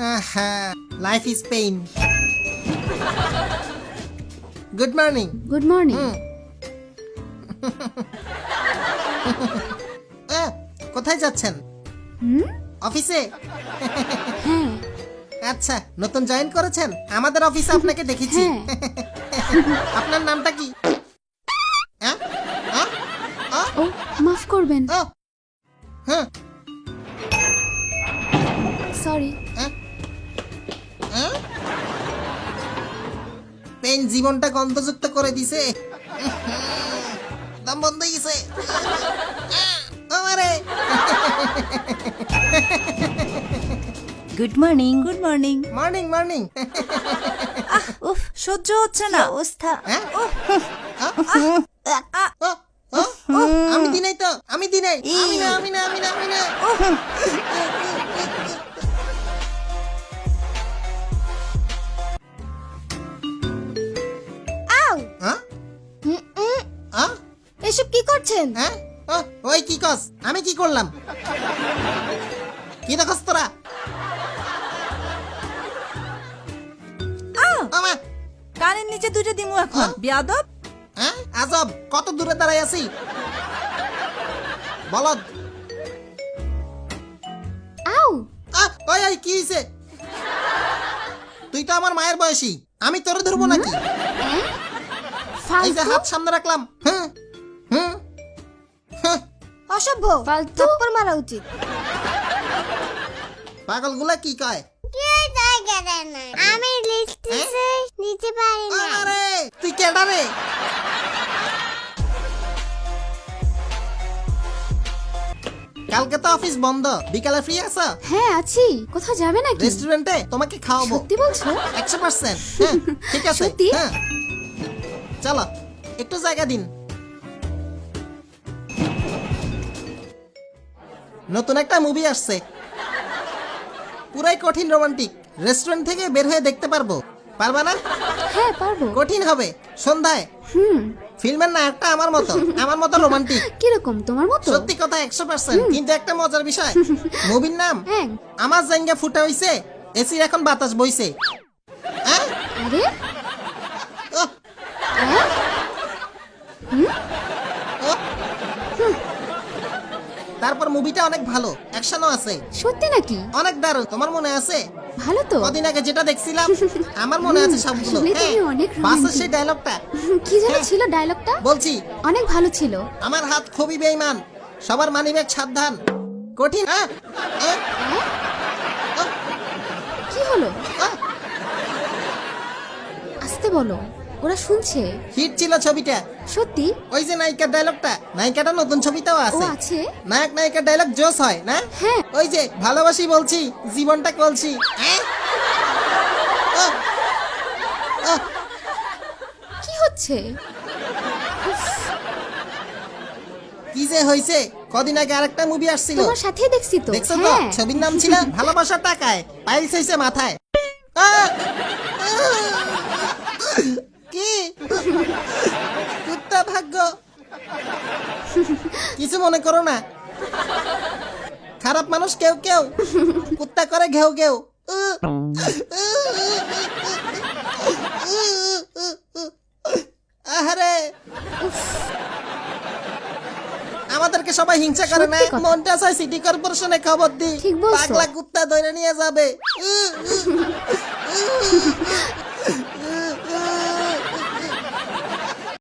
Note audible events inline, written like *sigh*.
হ্যাঁ life is pain good morning good morning ah, কোথায় যাচ্ছেন? হুম? অফিসে? হ্যাঁ। আচ্ছা নতুন জয়েন করেছেন? আমাদের অফিসে আপনাকে দেখেছি। হ্যাঁ। *laughs* আপনার নামটা কি? হ্যাঁ? হ্যাঁ? আহ? ও মাফ করবেন। হ্যাঁ। সরি পেন জীবনটা গন্ধযুক্ত করে দিছে। দম বন্ধ হয়ে গেছে। আমারে good morning good morning morning morning উফ সহ্য হচ্ছে না। অবস্থা? হ্যাঁ? উম, হ্যাঁ? এসব কি করছেন? হ্যাঁ? ও, ওই কি কস আমি কি করলাম? কি দেখস তোরা? আমা, কানের নিচে দুটো দিমু এখন। আহ? বিয়াদব। হ্যাঁ? আজব কত দূরে দাঁড়াই আছি? বলদ। আউ! আহ, ওই ওই কি হয়েছে তুই তো আমার মায়ের বয়সী। আমি তোরে ধরবো নাকি? এই যে ফালতু হাত সামনে রাখলাম। হুম হুম হুঁ, অসভ্য। ফালতু। থাপ্পড় মারা উচিত। পাগলগুলা কি কয়? আমি লিখতে হ্যাঁ? নিতে পারি না। আরে তুই কেডা রে? কালকে তো অফিস বন্ধ। বিকালে ফ্রি আছো? হ্যাঁ আছি। কোথাও যাবে নাকি? রেস্টুরেন্টে তোমাকে খাওয়াবো। সত্যি বলছো? একশো পার্সেন্ট ঠিক আছে। সত্যি? হ্যাঁ। চলো একটু জায়গা দিন। নতুন একটা মুভি আসছে। পুরাই কঠিন রোমান্টিক রেস্টুরেন্ট থেকে বের হয়ে দেখতে পারব। পারবা না? হ্যাঁ পারব। কঠিন হবে। সন্ধ্যায়। হুম। ফিল্মের নায়কটা আমার মতো। আমার মতো রোমান্টিক কীরকম? তোমার মতো? সত্যি কথা একশো পার্সেন্ট কিন্তু একটা মজার বিষয়। *laughs* মুভির নাম? হ্যাঁ। আমার জাঙ্গা ফুটা হইছে। এসির এখন বাতাস বইছে। হ্যাঁ? আরে? তারপর মুভিটা অনেক ভালো অ্যাকশনও আছে। সত্যি নাকি? অনেক দারুণ। তোমার মনে আছে? ভালো তো। কদিন আগে যেটা দেখছিলাম *laughs* আমার মনে আছে সবগুলো। আসলে তুমি হ্যাঁ, অনেক বাসের romantic। সেই ডায়লগটা কি যেন হ্যাঁ। ছিল ডায়লগটা বলছি। অনেক ভালো ছিল। আমার হাত খুবই বেইমান সবার মানিব্যাগ সাবধান। কঠিন হ্যাঁ? হ্যাঁ? কি হলো। আসতে বলো। ওরা শুনছে। হিট ছিল ছবিটা। সত্যি? ওই যে নায়িকার ডায়লগটা নায়িকাটা নতুন ছবিতেও ও আছে। আছে? নায়ক নায়িকার ডায়লগ জোস হয় না? হ্যাঁ। ওই যে ভালোবাসি বলছি জীবনটা কলছি। কি হচ্ছে? কি যে হয়েছে কদিন আগে আরেকটা মুভি আসছিল। তোমার সাথেই দেখছি তো। দেখছ তো? হ্যাঁ। ছবির নাম ছিল ভালোবাসার টাকায় পাইলস হয়েছে মাথায়। আহ! কি কুত্তা ভাগ্য। কিছু মনে করো না। খারাপ মানুষ কেউ কেউ। কুত্তা করে ঘেউ ঘেউ। আহারে। আমাদেরকে সবাই হিংসা করে না। মনটা চাই সিটি কর্পোরেশনে খবর দি। পাগলা কুত্তা ধরে নিয়ে যাবে।